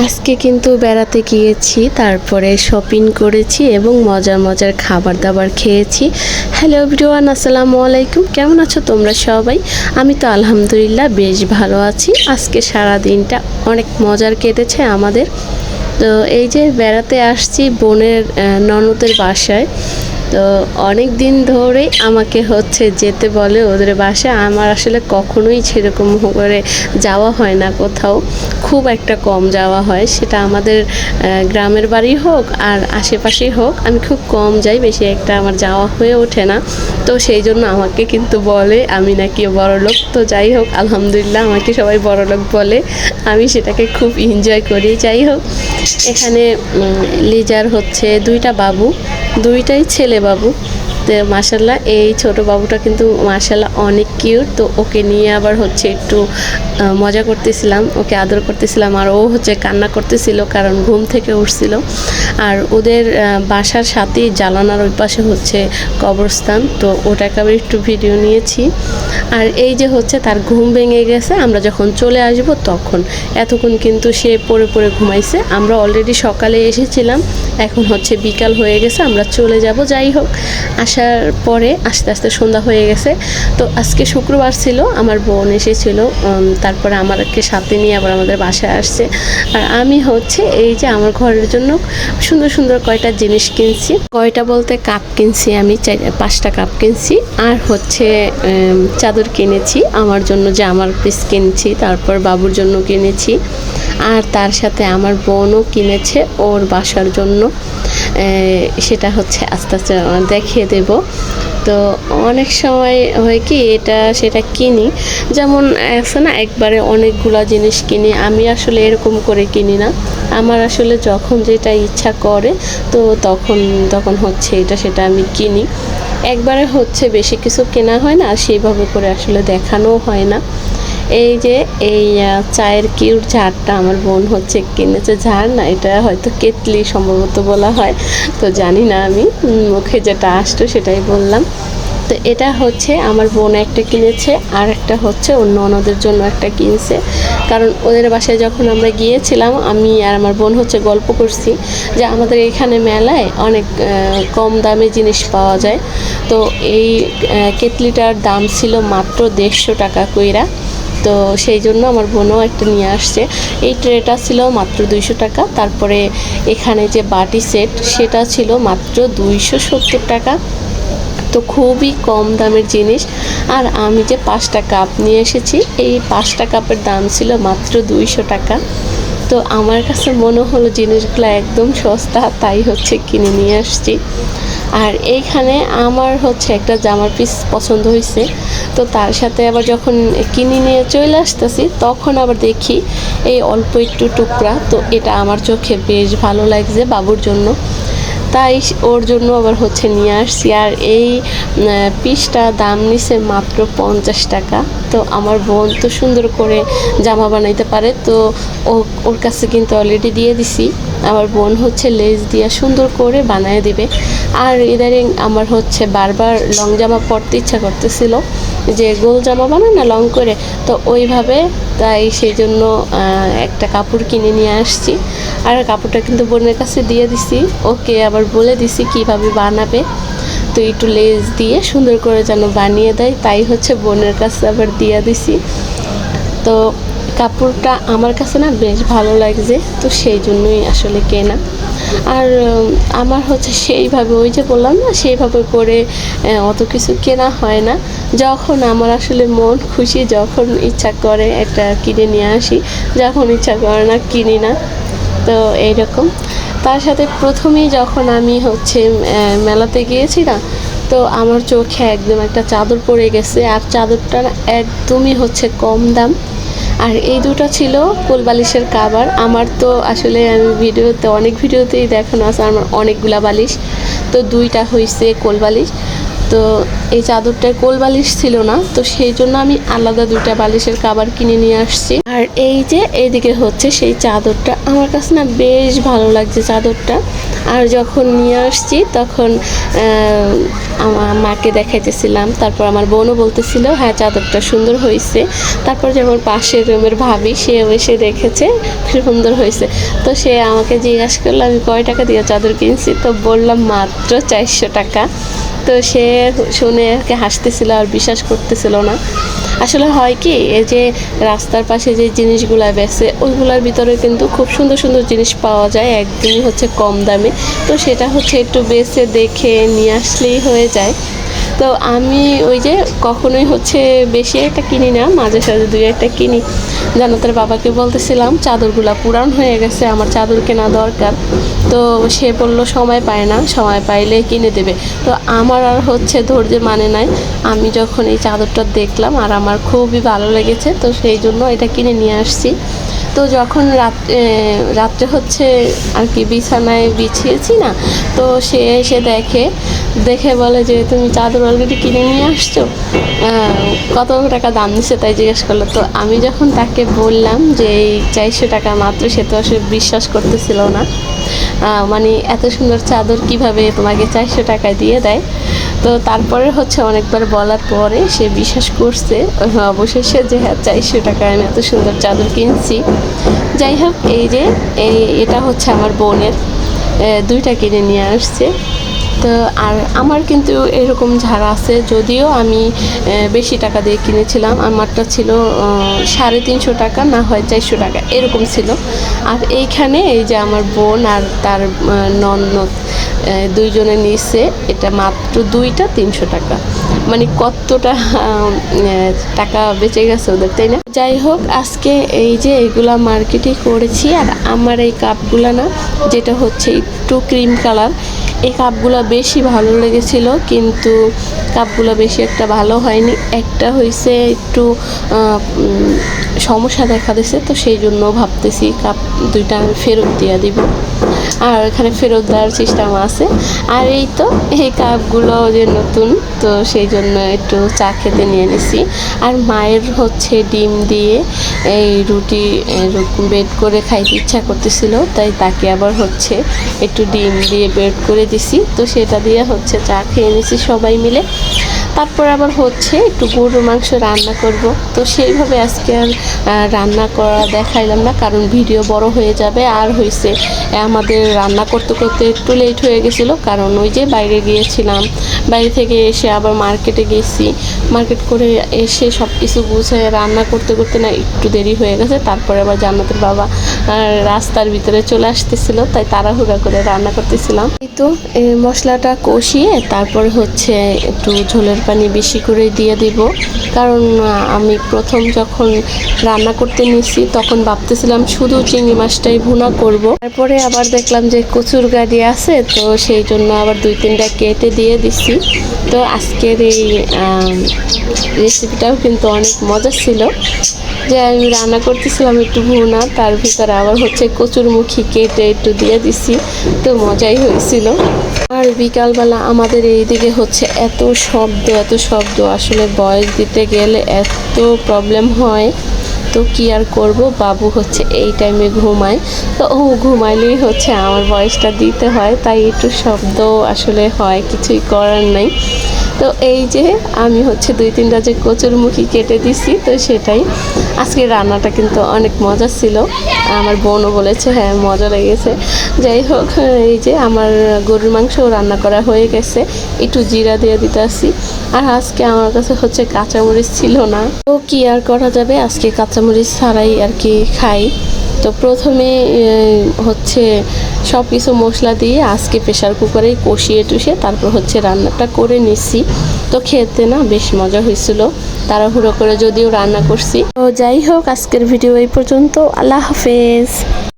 আজকে কিন্তু বেড়াতে গিয়েছি, তারপরে শপিং করেছি এবং মজার মজার খাবার দাবার খেয়েছি। হ্যালো এভরিওয়ান আসসালামু আলাইকুম। কেমন আছো তোমরা সবাই? আমি তো আলহামদুলিল্লাহ বেশ ভালো আছি। আজকে সারা দিনটা অনেক মজার কেটেছে আমাদের। তো এই যে বেড়াতে আসছি বোনের ননদের বাসায়। তো অনেক দিন ধরেই আমাকে হচ্ছে যেতে বলে ওদের বাসায় আমার আসলে কখনোই সেরকম করে যাওয়া হয় না কোথাও। খুব একটা কম যাওয়া হয়। সেটা আমাদের গ্রামের বাড়ি হোক আর আশেপাশেই হোক। আমি খুব কম যাই, বেশি একটা আমার যাওয়া হয়ে ওঠে না। তো সেই জন্য আমাকে কিন্তু বলে, আমি নাকি বড় লোক। তো যাই হোক, আলহামদুলিল্লাহ আমাকে সবাই বড় লোক বলে। আমি সেটাকে খুব এনজয় করি। যাই হোক, এখানে লিজার হচ্ছে দুইটা বাবু। দুইটাই ছেলে বাবু। তো মাসাল্লাহ এই ছোট বাবুটা কিন্তু মাসাল্লাহ অনেক কিউট তো ওকে নিয়ে আবার হচ্ছে একটু মজা করতেছিলাম, ওকে আদর করতেছিলাম, আর ও হচ্ছে কান্না করতেছিল কারণ ঘুম থেকে উঠছিল। আর ওদের বাসার সাথেই জ্বালানার ওই পাশে হচ্ছে কবরস্থান, তো ওটাকে আবার একটু ভিডিও নিয়েছি। আর এই যে হচ্ছে তার ঘুম ভেঙে গেছে, আমরা যখন চলে আসব তখন। এতক্ষণ কিন্তু সে পড়ে পড়ে ঘুমাইছে। আমরা অলরেডি সকালে এসেছিলাম। এখন হচ্ছে বিকাল হয়ে গেছে, আমরা চলে যাব, যাই হোক, আসার পরে আস্তে আস্তে সন্ধ্যা হয়ে গেছে। তো আজকে শুক্রবার ছিল, আমার বোন এসেছিল তারপরে আমাকে সাথে নিয়ে আবার আমাদের বাসায় আসছে। আর আমি হচ্ছে এই যে আমার ঘরের জন্য সুন্দর সুন্দর কয়টা জিনিস কিনছি। কয়টা বলতে কাপ কিনছি আমি পাঁচটা কাপ কিনছি। আর হচ্ছে চাদর কিনেছি, আমার জন্য যে আমার পিস কিনছি, তারপর বাবুর জন্য কিনেছি। আর তার সাথে আমার বোনও কিনেছে ওর বাসার জন্য। সেটা হচ্ছে আস্তে আস্তে দেখিয়ে দেব। তো অনেক সময় হয় কি, এটা, সেটা কিনি। যেমন আছে না, একবারে অনেকগুলা জিনিস কিনি। আমি আসলে এরকম করে কিনি না। আমার আসলে যখন যেটা ইচ্ছা করে, তো তখন তখন হচ্ছে এটা, সেটা আমি কিনি। একবারে হচ্ছে বেশি কিছু কেনা হয় না, আর সেইভাবে করে আসলে দেখানোও হয় না। এই যে, এই চায়ের কিউট ঝাড়টা আমার বোন হচ্ছে কিনেছে। ঝাড় না, এটা হয়তো কেতলি সম্ভবত বলা হয়। তো জানি না আমি মুখে যেটা আসতো সেটাই বললাম। তো এটা হচ্ছে আমার বোন একটা কিনেছে, আর একটা হচ্ছে অন্য অন্যদের জন্য একটা কিনছে। কারণ ওদের বাসায় যখন আমরা গিয়েছিলাম, আমি আর আমার বোন হচ্ছে গল্প করছি যে আমাদের এখানে মেলায় অনেক কম দামে জিনিস পাওয়া যায়। তো এই কেতলিটার দাম ছিল মাত্র দেড়শো টাকা কইরা। তো সেই জন্য আমার বোনও একটা নিয়ে আসছে। এই ট্রেটা ছিল মাত্র দুইশো টাকা। তারপরে এখানে যে বাটি সেট, সেটা ছিল মাত্র দুইশো সত্তর টাকা। তো খুবই কম দামের জিনিস। আর আমি যে পাঁচটা কাপ নিয়ে এসেছি, এই পাঁচটা কাপের দাম ছিল মাত্র দুইশো টাকা। তো আমার কাছে মনে হলো জিনিসগুলো একদম সস্তা, তাই হচ্ছে কিনে নিয়ে আসছি। আর এইখানে আমার হচ্ছে একটা জামার পিস পছন্দ হয়েছে তো তার সাথে আবার যখন কিনে নিয়ে চলে আসতেছি, তখন আবার দেখি এই অল্প একটু টুকরা। তো এটা আমার চোখে বেশ ভালো লাগছে বাবুর জন্য। তাই ওর জন্য আবার হচ্ছে নিয়ে আসছি। আর এই পিসটা দাম নিছে মাত্র পঞ্চাশ টাকা। তো আমার বোন তো সুন্দর করে জামা বানাইতে পারে, তো ওর কাছে কিন্তু অলরেডি দিয়ে দিছি। আমার বোন হচ্ছে লেজ দিয়ে সুন্দর করে বানায় দিবে। আর ইদারিং আমার হচ্ছে বারবার লং জামা পরতে ইচ্ছা করতেছিল যে গোল জামা বানায় না লং করে। তো ওইভাবে তাই সেই জন্য একটা কাপড় কিনে নিয়ে আসছি। আর কাপড়টা কিন্তু বোনের কাছে দিয়ে দিছি। ওকে আবার বলে দিছি কীভাবে বানাবে। তো একটু লেজ দিয়ে সুন্দর করে যেন বানিয়ে দেয়। তাই হচ্ছে বোনের কাছে আবার দিয়ে দিছি। তো কাপড়টা আমার কাছে না বেশ ভালো লাগছে তো সেই জন্যই আসলে কেনা। আর আমার হচ্ছে সেইভাবে ওই যে বললাম না, সেইভাবে করে অত কিছু কেনা হয় না। যখন আমার আসলে মন খুশি, যখন ইচ্ছা করে একটা কিনে নিয়ে আসি, যখন ইচ্ছা করে না কিনি না, তো এইরকম। তার সাথে প্রথমেই যখন আমি হচ্ছে মেলাতে গিয়েছি না, তো আমার চোখে একদম একটা চাদর পড়ে গেছে, আর চাদরটা একদমই হচ্ছে কম দাম। আর এই দুটো ছিল কোলবালিশের কাবার আমার তো আসলে আমি ভিডিওতে, অনেক ভিডিওতেই দেখানো আছে, আমার অনেকগুলা বালিশ। তো দুইটা হয়েছে কোলবালিশ। তো এই চাদরটায় কোল বালিশ ছিল না, তো সেই জন্য আমি আলাদা দুটা বালিশের কাবার কিনে নিয়ে আসছি। আর এই যে এইদিকে হচ্ছে সেই চাদরটা, আমার কাছে না বেশ ভালো লাগছে চাদরটা। আর যখন নিয়ে আসছি তখন আমার মাকে দেখাইতেছিলাম, তারপর আমার বোনও বলতেছিল হ্যাঁ চাদরটা সুন্দর হয়েছে তারপর যেমন পাশের রুমের ভাবি, সেও এসে দেখেছে, সুন্দর হয়েছে তো সে আমাকে জিজ্ঞাসা করল, আমি কয় টাকা দিয়ে চাদর কিনছি? তো বললাম, মাত্র চারশো টাকা। তো সে শুনে কি হাসতেছিল আর বিশ্বাস করতেছিল না। আসলে হয় কি, এই যে রাস্তার পাশে যে জিনিসগুলো বেছে ওইগুলোর ভিতরে কিন্তু খুব সুন্দর সুন্দর জিনিস পাওয়া যায়, একদমই হচ্ছে কম দামে। তো সেটা হচ্ছে একটু বেছে দেখে নিয়ে আসলেই হয়ে যায়। তো আমি ওই যে কখনোই হচ্ছে বেশি একটা কিনি না, মাঝে সাঝে দুই একটা কিনি। জানাতের বাবাকে বলতেছিলাম, চাদরগুলা পুরান হয়ে গেছে, আমার চাদর কেনা দরকার। তো সে বলল, সময় পায় না, সময় পাইলে কিনে দেবে। তো আমার আর হচ্ছে ধৈর্য মানে নাই। আমি যখন এই চাদরটা দেখলাম, আর আমার খুবই ভালো লেগেছে, তো সেই জন্য এটা কিনে নিয়ে আসছি। তো যখন রাত রাত্রে হচ্ছে আর কি বিছানায় বিছিয়েছি না, তো সে এসে দেখে দেখে বলে যে, তুমি চাদর অলরেডি কিনে নিয়ে আসছো? কত টাকা দাম নিচ্ছে তাই জিজ্ঞেস করল। তো আমি যখন তাকে বললাম যে, এই চারশো টাকা মাত্র, সে তো আসলে বিশ্বাস করতেছিল না। মানে এত সুন্দর চাদর কীভাবে তোমাকে চারশো টাকা দিয়ে দেয়? তো তারপরে হচ্ছে অনেকবার বলার পরে সে বিশ্বাস করছে, অবশেষে যে হ্যাঁ চারশো টাকা আমি এত সুন্দর চাদর কিনছি। যাই হোক, এই যে, এই, এটা হচ্ছে আমার বোনের দুইটা কিনে নিয়ে আসছে। তো আর আমার কিন্তু এরকম ঝাড়া আছে, যদিও আমি বেশি টাকা দিয়ে কিনেছিলাম। আমারটা ছিল সাড়ে তিনশো টাকা, না হয় চারশো টাকা, এরকম ছিল। আর এইখানে এই যে আমার বোন আর তার নন্দ দুইজনে নিচ্ছে এটা মাত্র দুইটা তিনশো টাকা। মানে কতটা টাকা বেঁচে গেছে ওদের, তাই না? যাই হোক, আজকে এই যে এগুলা মার্কেটে করেছি, আর আমার এই কাপগুলা না, যেটা হচ্ছে একটু ক্রিম কালার এই কাপগুলো বেশি ভালো লেগেছিল, কিন্তু কাপগুলো বেশি একটা ভালো হয়নি। একটা হয়েছে একটু সমস্যা দেখা দিছে, তো সেই জন্য ভাবতেছি কাপ দুইটা আমি ফেরত দিয়ে দিব। আর এখানে ফেরত দেওয়ার সিস্টেম আছে। আর এই তো, এই কাপগুলো যে নতুন, তো সেই জন্য একটু চা খেতে নিয়ে নিছি। আর মায়ের হচ্ছে ডিম দিয়ে এই রুটি এরকম বেড করে খাইতে ইচ্ছা করতেছিল, তাই তাকে আবার হচ্ছে একটু ডিম দিয়ে বেড করে দিছি। তো সেটা দিয়ে হচ্ছে চা খেয়ে নিছি সবাই মিলে। তারপর আবার হচ্ছে একটু গরুর মাংস রান্না করব। তো সেইভাবে আজকে আর রান্না করা দেখাইলাম না, কারণ ভিডিও বড় হয়ে যাবে। আর হয়েছে আমাদের রান্না করতে করতে একটু লেট হয়ে গেছিল, কারণ ওই যে বাইরে গিয়েছিলাম, বাইরে থেকে এসে আবার মার্কেটে গেছি। মার্কেট করে এসে সব কিছু গুছিয়ে রান্না করতে করতে না একটু দেরি হয়ে গেছে, তারপরে আবার জান্নাতের বাবা রাস্তার ভিতরে চলে আসতেছিল, তাই তাড়াহুড়া করে রান্না করতেছিলাম। তো মশলাটা কষিয়ে তারপর হচ্ছে একটু ঝোলের পানি বেশি করে দিয়ে দিব। কারণ আমি প্রথম যখন রান্না করতে নিছি, তখন ভাবতেছিলাম শুধু চিংড়ি মাছটাই ভুনা করব। তারপরে আবার দেখলাম যে কচুর গাড়ি আছে, তো সেই জন্য আবার দুই তিনটা কেটে দিয়ে দিছি। তো আজকের এই রেসিপিটাও কিন্তু অনেক মজা ছিল। যে আমি রান্না করতেছিলাম একটু ভুনা, তার ভিতরে আবার হচ্ছে কচুরমুখী কেটে একটু দিয়ে দিছি, তো মজাই হয়েছিল। আর বিকালবেলা আমাদের এইদিকে হচ্ছে এত শব্দ এত শব্দ, আসলে বয়স দিতে গেলে এত প্রবলেম হয়। তো কি আর করব? বাবু হচ্ছে এই টাইমে ঘুমায়। তো ও ঘুমাইলেই হচ্ছে আমার বয়সটা দিতে হয়, তাই একটু শব্দ আসলে হয়, কিছুই করার নাই। তো এই যে আমি হচ্ছে দুই, তিনটা যে কচুরমুখী কেটে দিছি, তো সেটাই। আজকে রান্নাটা কিন্তু অনেক মজা ছিল। আমার বোনও বলেছে হ্যাঁ মজা লেগেছে। যাই হোক, এই যে আমার গরুর মাংসও রান্না করা হয়ে গেছে। একটু জিরা দিয়ে দিতে আসি। আর আজকে আমার কাছে হচ্ছে কাঁচামরিচ ছিল না। তো কি আর করা যাবে? আজকে কাঁচামরিচ ছাড়াই আর কি খাই। তো প্রথমে হচ্ছে সব কিছু মশলা দিয়ে আজকে প্রেশার কুকারে কষিয়ে টুষে তারপর হচ্ছে রান্নাটা করে নিচ্ছি। তো খেতে না বেশ মজা হয়েছিল, তাড়াহুড়ো করে যদিও রান্না করছি। তো যাই হোক, আজকের ভিডিও এই পর্যন্ত। আল্লাহ হাফেজ।